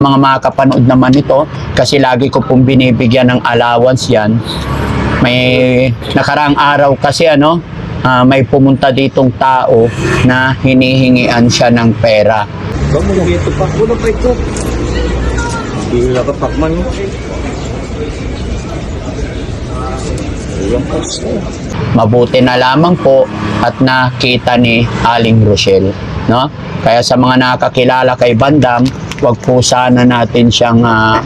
mga makakapanood naman ito kasi lagi ko pong binibigyan ng allowance yan. May nakaraang araw kasi ano, ah, may pumunta ditong tao na hinihingian siya ng pera. Mabuti na lamang po at nakita ni Aling Rochelle, no? Kaya sa mga nakakilala kay Bandam, wag po sana natin siyang ah,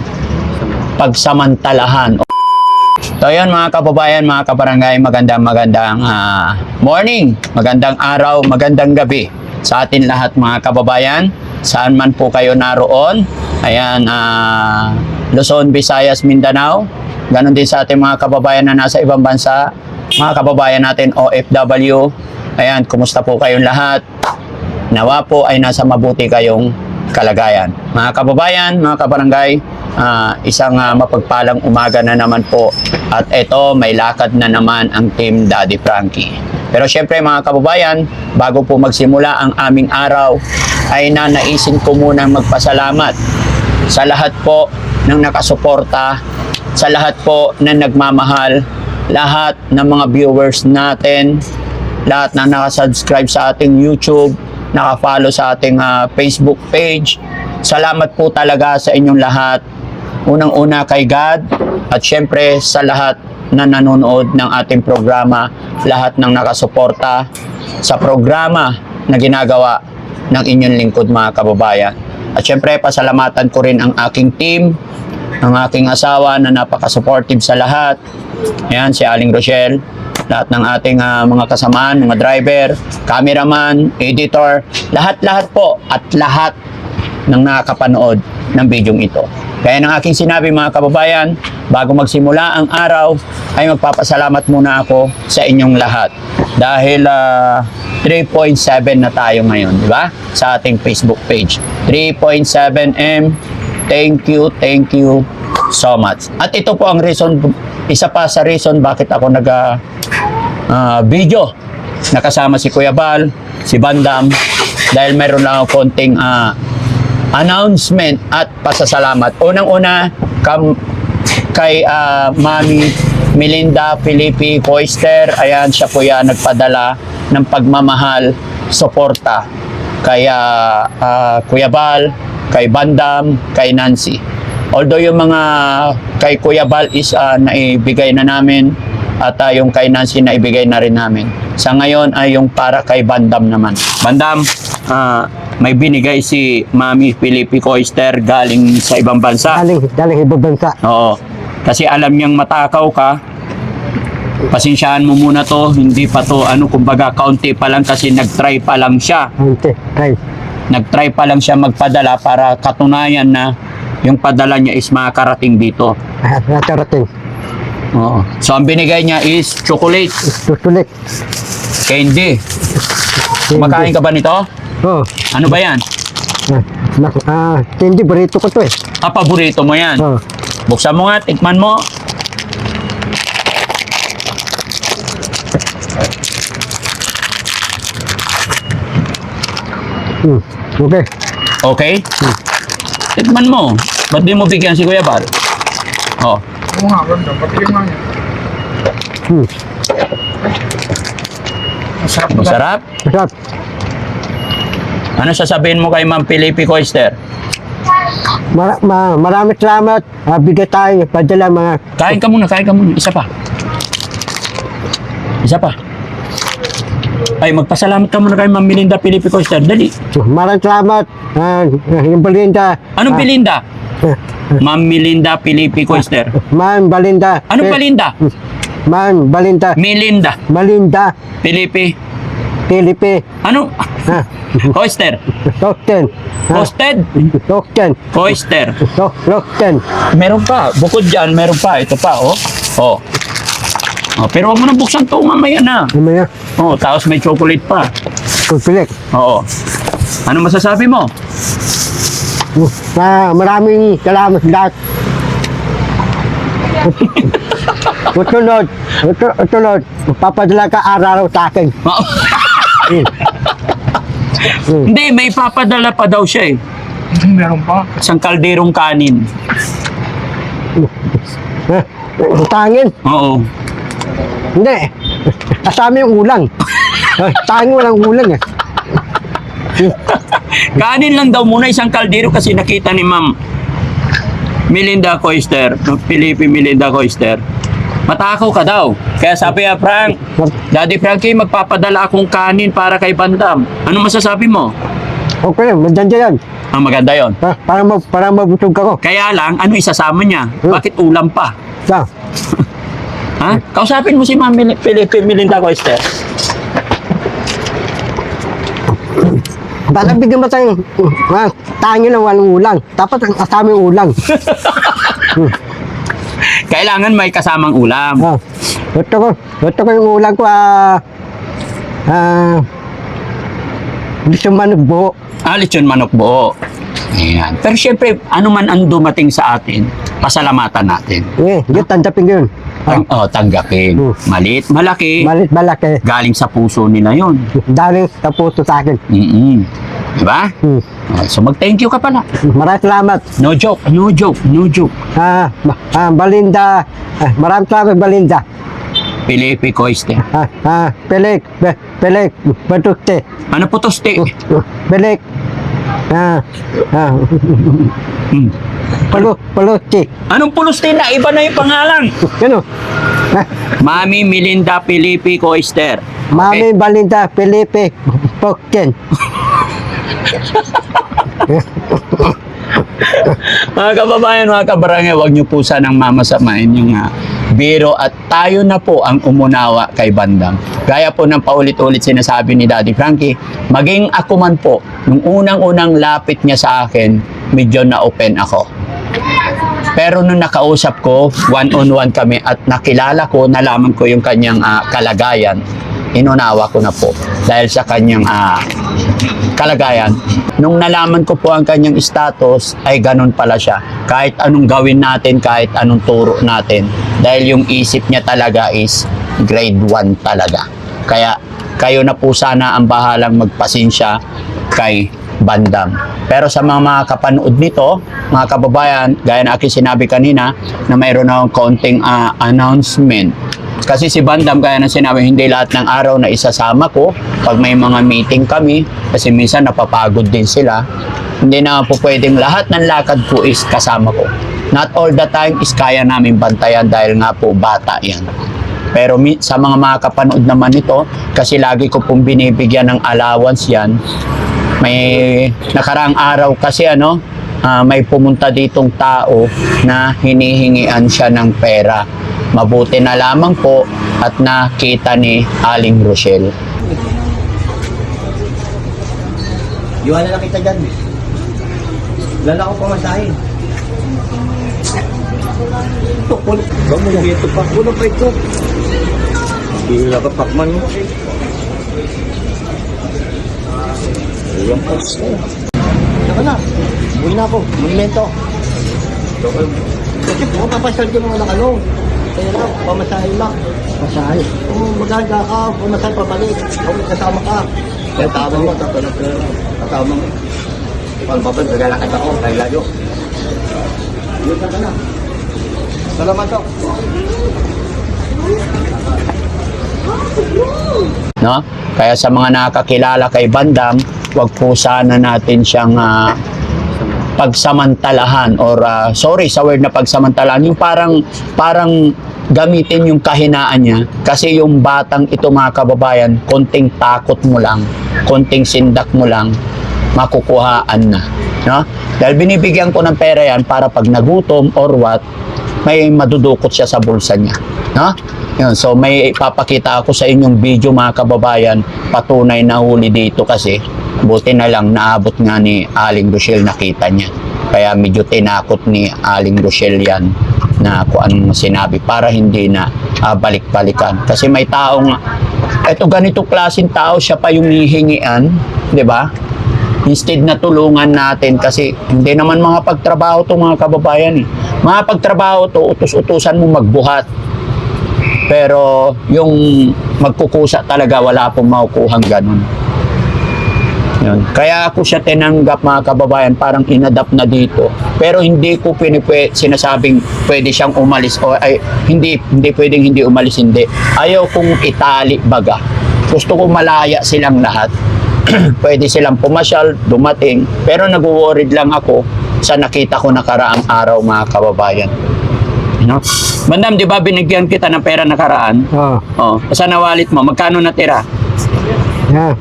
pagsamantalahan. So yun mga kababayan, mga kabarangay, magandang magandang ah, morning, magandang araw, magandang gabi sa atin lahat mga kababayan. Saan man po kayo naroon, ayan, ah, Luzon, Visayas, Mindanao, ganon din sa ating mga kababayan na nasa ibang bansa, mga kababayan natin OFW, ayan, kumusta po kayong lahat? Nawa po ay nasa mabuti kayong kalagayan. Mga kababayan, mga kabarangay, ah, isang ah, mapagpalang umaga na naman po. At ito, may lakad na naman ang Team Daddy Frankie. Pero syempre mga kababayan, bago po magsimula ang aming araw, ay nanaisin ko munang magpasalamat sa lahat po ng nakasuporta, sa lahat po na nagmamahal, lahat ng mga viewers natin, lahat na nakasubscribe sa ating YouTube, nakafollow sa ating ah, Facebook page. Salamat po talaga sa inyong lahat. Unang-una kay God at syempre sa lahat na nanonood ng ating programa, lahat ng nakasuporta sa programa na ginagawa ng inyong lingkod mga kababayan. At syempre pasalamatan ko rin ang aking team, ang aking asawa na napaka-supportive sa lahat. Ayan, si Aling Rochelle, lahat ng ating ah, mga kasamaan, mga driver, cameraman, editor, lahat-lahat po at lahat ng nakakapanood ng bidyong ito. Kaya ng aking sinabi mga kababayan, bago magsimula ang araw, ay magpapasalamat muna ako sa inyong lahat. Dahil ah, 3.7 na tayo ngayon, di ba? Sa ating Facebook page. 3.7M. Thank you, thank you so much. At ito po ang reason, isa pa sa reason bakit ako nag ah, ah, video nakasama si Kuya Bal, si Bandam, dahil meron lang ako konting ah, announcement at pasasalamat. Unang-una, kam, kay ah, Mami Melinda Felipe Koister, ayan, siya po yan nagpadala ng pagmamahal, suporta kay ah, ah, Kuya Bal, kay Bandam, kay Nancy. Although yung mga kay Kuya Bal is ah, naibigay na namin at ah, yung kay Nancy naibigay na rin namin. Sa ngayon ay yung para kay Bandam naman. Bandam, ah, may binigay si Mami Felipe Koister galing sa ibang bansa. Daling, daling ibang bansa. Oo. Kasi alam niyang matakaw ka. Pasensyahan mo muna to, hindi pa to ano kumbaga kaunti pa lang kasi nag-try pa lang siya. Ante, kay. Nag-try pa lang siya magpadala para katunayan na yung padala niya is makakarating dito. Natarating. Oo. So ang binigay niya is chocolate, Tutulik. candy. Kumakain ka ba nito? Oo. Ano ba yan? Ah, ah, hindi, burrito ko to eh. Ah, paborito mo yan. Oo. Buksan mo nga, tikman mo. Hmm. Okay. Okay? Tikman mo. Ba't di mo bigyan si Kuya Bal? Oh. Oo nga, ganda. Pati yung nga niya. Hmm. Masarap na Masarap. Masarap. Ano sasabihin mo kay Ma'am Felipe Koister? Mar ma maraming salamat. Ah, bigay tayo. Padala mga... Kain ka muna, kain ka muna. Isa pa. Isa pa. Ay, magpasalamat ka muna kay Ma'am Melinda Felipe Koister. Dali. Maraming salamat. Ah, yung Belinda. Anong ah, Belinda? ah, Ma'am Melinda Felipe Koister. Ma'am Belinda. Anong Belinda? Ma'am Belinda. Melinda Malinda. Felipe. Felipe. Ano? Ah, Koister. Tokten. Ah, Hosted. Koister. Tok- Tokten. Meron pa. Bukod dyan, meron pa. Ito pa, oh. Oh. Oh, pero huwag mo na buksan to mamaya na. Yan? Oh, tapos may chocolate pa. Tutulik. Oo. Ano masasabi mo? Ah, maraming salamat sa lahat. Utunod, utu- utunod, papadala ka araw sa akin. Hindi, may papadala pa daw siya eh. Meron pa. Isang kalderong kanin. Eh, tangin. Oo. Hindi. Kasama yung ulang. Tangin walang ulang eh. Kanin lang daw muna isang kaldero kasi nakita ni Ma'am Melinda Coister, Felipe Melinda Coister. Matakaw ka daw. Kaya sabi niya, Frank, Daddy Frankie, magpapadala akong kanin para kay Bandam. Ano masasabi mo? Okay, maganda yan. Ang maganda yon. Ah, para, ma para mabusog ako. Kaya lang, ano isasama niya? Bakit ulam pa? Sa, Ha? Kausapin mo si Ma'am Felipe Melinda Coister. Baka bigyan mo tayong uh, tangin lang walang ulang. Dapat ang kasama yung ulang. Kailangan may kasamang ulam. Ah, ito ko, ito ko yung ulang ko, ah, ah, gusto man buo. Alis yun manok buo. Ayan. Pero syempre, ano man ang dumating sa atin, pasalamatan natin. Eh, yun, tandapin ko yun. Ah, Tang- oh, tanggapin. Hmm. Malit, malaki. malit malaki. galing sa puso nila yon. Daling sa puso sa akin. Mm Diba? Oh, so mag-thank you ka pala. Maraming salamat. No joke, no joke, no joke. Ah, ba- ah, Balinda, ah, maraming salamat Balinda. Felipe Coiste. Ah, ah, Pelik, Be- Pelik, Batukte, Ano po to, ste? Pelik, ah, ah, Hmm. Palu, Paluti, Anong puluste na? Iba na yung pangalan. yun o. Ah, Mami Melinda Felipe Coister. Mami Balinda, Felipe, Pokten. Mga kababayan, mga kabarangay, huwag niyo po sanang mamasamain yung ah, biro at tayo na po ang umunawa kay Bandam. Gaya po ng paulit-ulit sinasabi ni Daddy Frankie, maging ako man po, nung unang-unang lapit niya sa akin, medyo na-open ako. Pero nung nakausap ko, one-on-one kami at nakilala ko, nalaman ko yung kanyang ah, kalagayan, inunawa ko na po dahil sa kanyang ah, kalagayan. Nung nalaman ko po ang kanyang status, ay ganun pala siya. Kahit anong gawin natin, kahit anong turo natin. Dahil yung isip niya talaga is grade 1 talaga. Kaya kayo na po sana ang bahalang magpasensya kay Bandam. Pero sa mga, mga kapanood nito, mga kababayan, gaya na aking sinabi kanina, na mayroon akong konting ah, announcement. Kasi si Bandam, kaya na sinabi, hindi lahat ng araw na isasama ko pag may mga meeting kami, kasi minsan napapagod din sila. Hindi na po pwedeng lahat ng lakad ko is kasama ko. Not all the time is kaya namin bantayan dahil nga po bata yan. Pero sa mga mga kapanood naman nito, kasi lagi ko pong binibigyan ng allowance yan, may nakaraang araw kasi ano, ah, may pumunta ditong tao na hinihingian siya ng pera. Mabuti na lamang po at nakita ni Aling Rochelle. Iwan na kita dyan. Wala na ako pamasahin. Huwag mo yung ito pa. Kulang pa ito. Hindi na ka pakman mo. Kulang pa. Saka na. Uwi na ako. Monumento. Kasi kung papasyal ko naman ng ano. Kaya lang, pamasahin lang. Pamasahin? Oo, magaga ka. Pamasahin pabalik. Kung kasama ka. Kaya tama mo, tatulog ka lang. Kasama mo. Pag babag, gagalakad ako. Kaya layo. Yun ka na. Salamat ako. No? Kaya sa mga nakakilala kay Bandam, wag po sana natin siyang ah, pagsamantalahan or ah, sorry sa word na pagsamantalahan. Yung parang parang gamitin yung kahinaan niya kasi yung batang ito mga kababayan konting takot mo lang konting sindak mo lang makukuhaan na no? Dahil binibigyan ko ng pera yan para pag nagutom or what may madudukot siya sa bulsa niya no? Yun, so may ipapakita ako sa inyong video mga kababayan. Patunay na huli dito kasi buti na lang naabot nga ni Aling Rochelle nakita niya kaya medyo tinakot ni Aling Rochelle yan na kung anong sinabi para hindi na ah, balik-balikan kasi may taong eto ganito klaseng tao siya pa yung hihingian di ba instead na tulungan natin kasi hindi naman mga pagtrabaho to mga kababayan eh. Mga pagtrabaho to, utos-utusan mo magbuhat. Pero yung magkukusa talaga wala pong makukuhang ganun. Yun. Kaya ako siya tinanggap mga kababayan, parang inadapt na dito. Pero hindi ko pinipwe, sinasabing pwede siyang umalis o ay hindi hindi pwedeng hindi umalis hindi. Ayaw kong itali baga. Gusto ko malaya silang lahat. pwede silang pumasyal, dumating, pero nag-worried lang ako sa nakita ko nakaraang araw mga kababayan. No? Bandam, di ba binigyan kita ng pera nakaraan? Oo. Oh, sa nawalit mo, magkano natira? Yeah.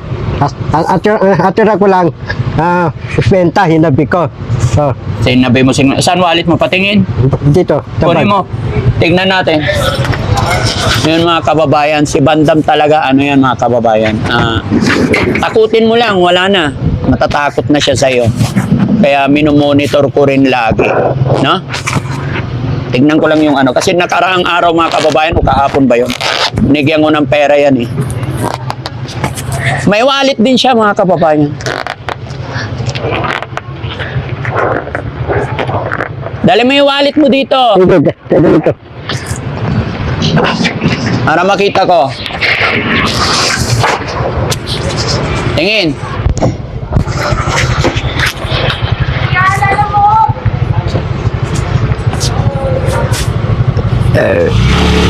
At, at, atira ko lang, ah, benta, hinabi ko. Oh, Sinabi mo, sing- saan wallet mo? Patingin. dito. Kunin mo. Tignan natin. Yun mga kababayan, si Bandam talaga, ano yan mga kababayan. Ah, takutin mo lang, wala na. Matatakot na siya sa'yo. Kaya minomonitor ko rin lagi. No? Tignan ko lang yung ano. Kasi nakaraang araw mga kababayan, o kahapon ba yun? Binigyan ko ng pera yan eh. May wallet din siya mga kababayan. Dali mo yung wallet mo dito. Dito, dito. Para makita ko. Tingin.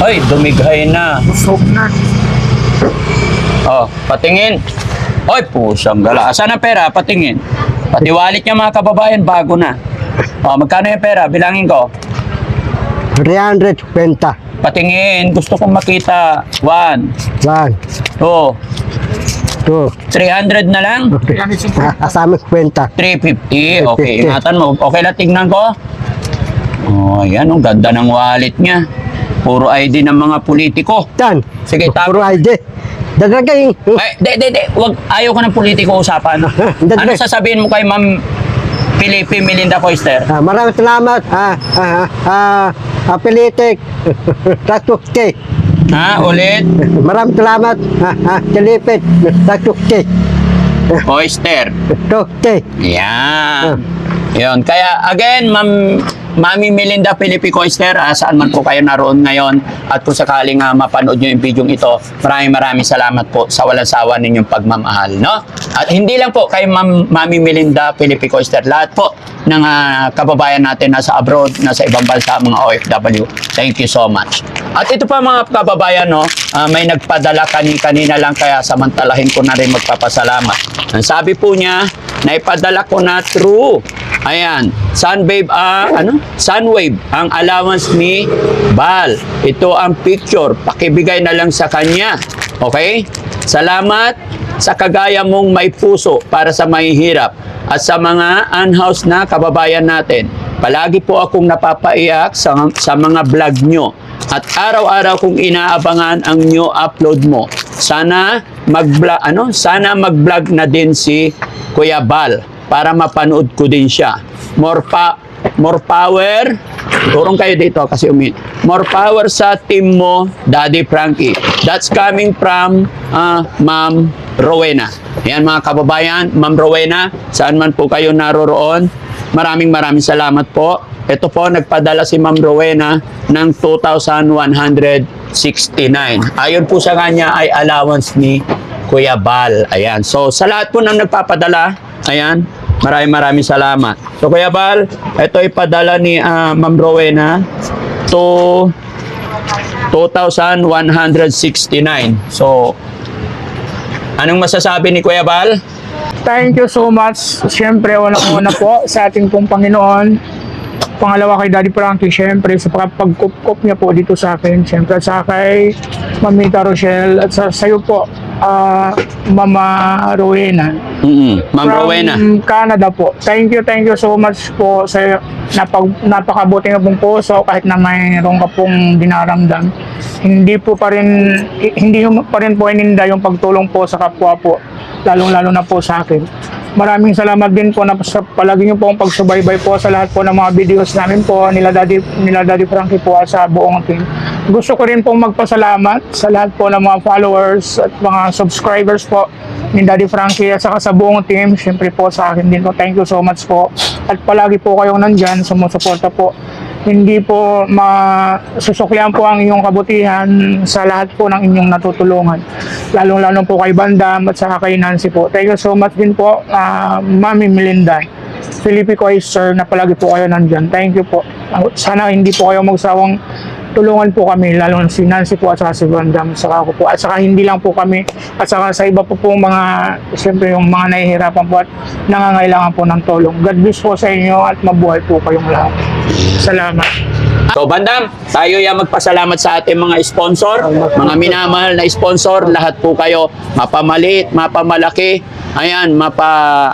Ay, dumighay na. Busog na. Oh, patingin. Oy, pusang gala. Asan ang pera? Patingin. Pati wallet niya mga kababayan, bago na. Oh, magkano yung pera? Bilangin ko. 320. Patingin. Gusto kong makita. One, 1, two, 2, 300 na lang. Yan isang asama kwenta. 350. Okay, 350. ingatan mo. Okay lang, tignan ko. Oh, yan. Ang ganda ng wallet niya. Puro ID ng mga politiko. Yan. Sige, Puro tama. ID. Dadagay. Ay, de, de, de. Wag, ayaw ko ng politiko usapan. Ano sasabihin mo kay Ma'am Felipe Melinda Coister? Ah, maraming salamat. Ah, ah, ah, ah, Pilitik. Tatukti. Ha? Ulit? Maraming salamat. Ah, ah, Pilipit. Tatukti. Coister. Tukti. Yan. Yun. Kaya again, Ma'am Mami Melinda Felipe Coister, ah, saan man po kayo naroon ngayon at kung sakaling ah, mapanood nyo yung video ito, maraming maraming salamat po sa walang sawa ninyong pagmamahal. No? At hindi lang po kay Ma'am Mami Melinda Felipe Coister, lahat po ng ah, kababayan natin nasa abroad, nasa ibang bansa, mga OFW. Thank you so much. At ito pa mga kababayan, no, ah, may nagpadala kani-kanina lang kaya samantalahin ko na rin magpapasalamat. Ang sabi po niya, naipadala ko na through Ayan, Sunwave, ah, ano? Sunwave, ang allowance ni Bal. Ito ang picture. Pakibigay na lang sa kanya. Okay? Salamat sa kagaya mong may puso para sa mahihirap at sa mga unhoused na kababayan natin. Palagi po akong napapaiyak sa, sa mga vlog nyo at araw-araw kong inaabangan ang new upload mo. Sana mag-vlog, ano? Sana mag-vlog na din si Kuya Bal para mapanood ko din siya. More pa more power. Turong kayo dito kasi umi. More power sa team mo, Daddy Frankie. That's coming from uh, Ma'am Rowena. Yan mga kababayan, Ma'am Rowena, saan man po kayo naroroon. Maraming maraming salamat po. Ito po, nagpadala si Ma'am Rowena ng 2,169. Ayon po sa kanya ay allowance ni Kuya Bal. Ayan. So, sa lahat po ng nagpapadala, ayan, maraming maraming salamat. So, Kuya Bal, ito ay padala ni ah, Ma'am Rowena to 2,169. So, anong masasabi ni Kuya Bal? Thank you so much. Siyempre, unang-una po sa ating pong Panginoon. Pangalawa kay Daddy Frankie, siyempre, sa pagkup niya po dito sa akin. Siyempre, sa kay Mamita Rochelle at sa sayo po, ah, Mama Rowena. Mm Ma'am From Rowena. Canada po. Thank you, thank you so much po sa napag, napakabuti nga pong puso kahit na mayroon ka pong dinaramdam. Hindi po pa rin, hindi pa rin po ininda yung pagtulong po sa kapwa po, lalong-lalo na po sa akin. Maraming salamat din po na sa palagi niyo po ang pagsubaybay po sa lahat po ng mga videos namin po nila Daddy, nila Daddy Frankie po sa buong team. Gusto ko rin pong magpasalamat sa lahat po ng mga followers at mga subscribers po ni Daddy Frankie at saka sa buong team. Siyempre po sa akin din po. Thank you so much po. At palagi po kayong nandyan, sumusuporta po hindi po masusuklian po ang inyong kabutihan sa lahat po ng inyong natutulungan. Lalong-lalo po kay Bandam at saka kay Nancy po. Thank you so much din po, ah, Mami Melinda. Felipe Coy, sir, na palagi po kayo nandyan. Thank you po. Sana hindi po kayo magsawang tulungan po kami, lalo na si Nancy po at saka si Bandam, saka ako po. At saka hindi lang po kami, at saka sa iba po pong mga, siyempre yung mga nahihirapan po at nangangailangan po ng tulong. God bless po sa inyo at mabuhay po kayong lahat. Salamat. So Bandam, tayo yung magpasalamat sa ating mga sponsor, mga minamahal na sponsor, lahat po kayo, mapamalit, mapamalaki, ayan, mapa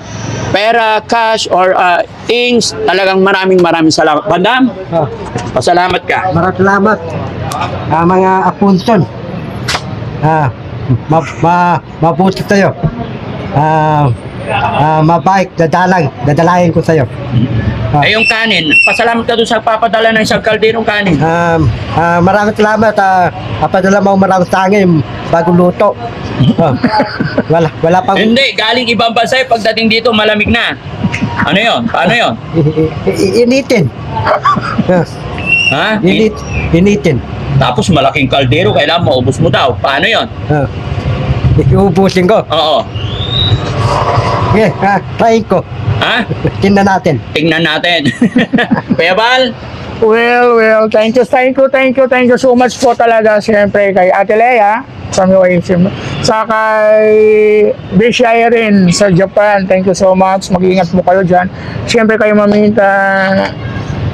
pera, cash, or uh, things, talagang maraming maraming salamat. Bandam, Ah, pasalamat ka. maraming salamat. Ah, mga apunson. Ah, ma, ma, mabuti tayo. Ah, ah, mabait, dadalang, dadalahin ko sa'yo. Ah. Eh yung kanin, pasalamat ka doon sa papadala ng isang kalderong kanin. Um, ah, maraming salamat. Ah, papadala mo maraming sangin bago luto. Ah, wala, wala pang Hindi, galing ibang bansa, eh, pagdating dito malamig na. Ano yon? Paano yon? initin. Ha? init, initin. Tapos malaking kaldero, kailangan maubos mo daw. Paano yon? Ah, iubusin ko. Oo. Okay, ah, try ko. Ha? Tingnan natin. Tingnan natin. Kuya Bal, Well, well, thank you, thank you, thank you, thank you so much po talaga siyempre kay Ate Lea from UASM. Sa kay Bishaya rin sa Japan, thank you so much. Mag-iingat po kayo dyan. Siyempre kayo maminta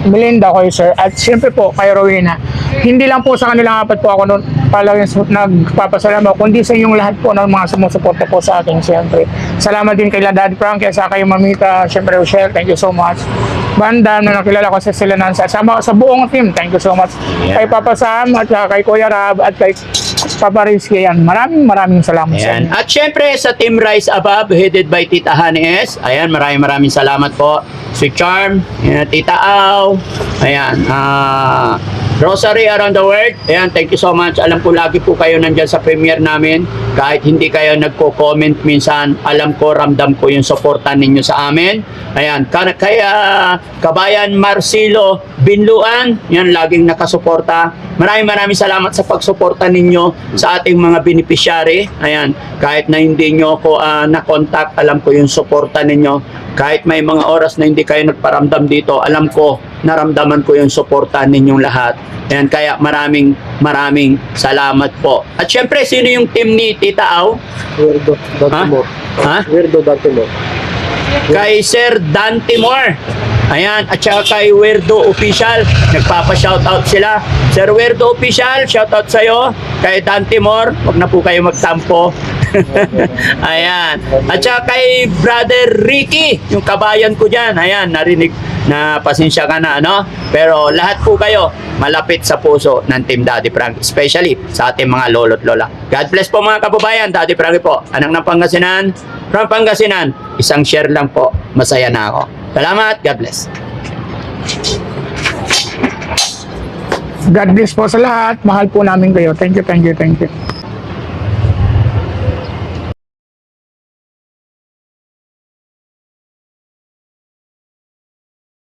Melinda ko sir. At siyempre po kay Rowena hindi lang po sa kanilang apat po ako nun palaging nagpapasalamat kundi sa inyong lahat po ng mga sumusuporta po sa akin siyempre. Salamat din kay La Daddy Frankie sa kay Mamita siyempre Rochelle thank you so much. Banda na nakilala ko sa sila Nancy. At sama sa buong team thank you so much. Yeah. kay Papa Sam at kay Kuya Rab at kay Papa yan maraming maraming salamat sa Ayan. inyo At syempre sa Team Rise Above, headed by Tita Honey S. Ayan, maraming maraming salamat po. Si Charm, ayan, Tita Au, ayan, ah, Rosary Around the World. Ayan, thank you so much. Alam ko lagi po kayo nandyan sa premiere namin. Kahit hindi kayo nagko-comment minsan, alam ko, ramdam ko yung suporta ninyo sa amin. Ayan, ka- kaya kabayan Marcelo Binluan, yan laging nakasuporta. Maraming maraming salamat sa pagsuporta ninyo sa ating mga beneficiary. Ayan, kahit na hindi nyo ako ah, na-contact, alam ko yung suporta ninyo. Kahit may mga oras na hindi kayo nagparamdam dito, alam ko, naramdaman ko yung suporta ninyong lahat. Ayan, kaya maraming maraming salamat po. At syempre, sino yung team ni Tita Au? Weirdo, Ha? Ha? Weirdo, dati mo. kay Sir Dan Timor. Ayan, at saka kay Weirdo Official, nagpapa-shoutout sila. Sir Weirdo Official, shoutout sa'yo. Kay Dan Timor, wag na po kayo magtampo. Ayan. At saka kay Brother Ricky, yung kabayan ko dyan. Ayan, narinig na pasensya ka na, ano? Pero lahat po kayo, malapit sa puso ng Team Daddy Frank, especially sa ating mga lolo't lola. God bless po mga kababayan, Daddy Frank po, anak ng Pangasinan, from Pangasinan, isang share lang po, masaya na ako. Salamat, God bless. God bless po sa lahat mahal po namin kayo thank you thank you thank you